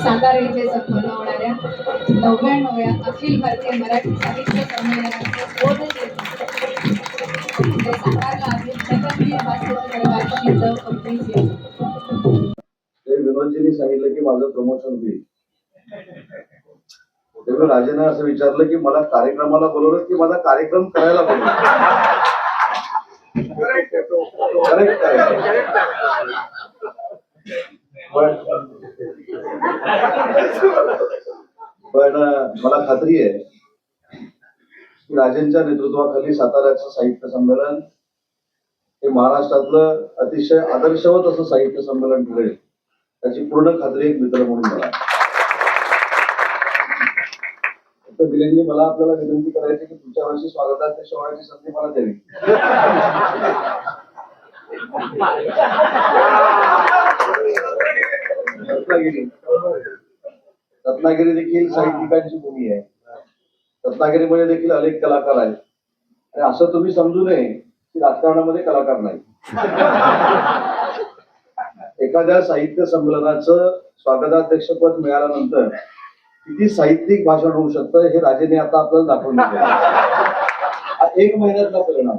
सातारा येथे मनवणाऱ्या नव्याण्णव्या अखिल भारतीय मराठी साहित्य संमेलनाचे विनोदजींनी सांगितलं की माझं प्रमोशन होईल. तेव्हा राजेनं असं विचारलं की मला कार्यक्रमाला बोलवलं की माझा कार्यक्रम करायला बोलवलं correct. पण मला खात्री आहे की राजेंच्या नेतृत्वाखाली साताऱ्याचं साहित्य संमेलन हे महाराष्ट्रातलं अतिशय आदर्शवत असं साहित्य संमेलन ठरेल त्याची पूर्ण खात्री एक मित्र म्हणून मला आहे. मला आपल्याला विनंती करायची की पुढच्या वर्षी स्वागताध्यक्ष होण्याची संधी मला द्यावी रत्नागिरी. रत्नागिरी देखील साहित्यिकांची भूमी आहे. रत्नागिरीमध्ये देखील अनेक कलाकार आहेत. आणि असं तुम्ही समजू नये की राजकारणामध्ये कलाकार नाही. एखाद्या साहित्य संमेलनाचं स्वागताध्यक्षपद मिळाल्यानंतर किती साहित्यिक भाषण होऊ शकतं हे राजेने आता आपल्याला दाखवून दिलं हा एक महिन्यातला परिणाम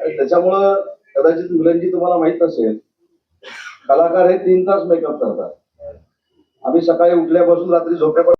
आणि त्याच्यामुळं कदाचित मुलांची तुम्हाला माहीत असेल कलाकार हे तीन तास मेकअप करतात. आम्ही सकाळी उठल्यापासून रात्री झोपेपर्यंत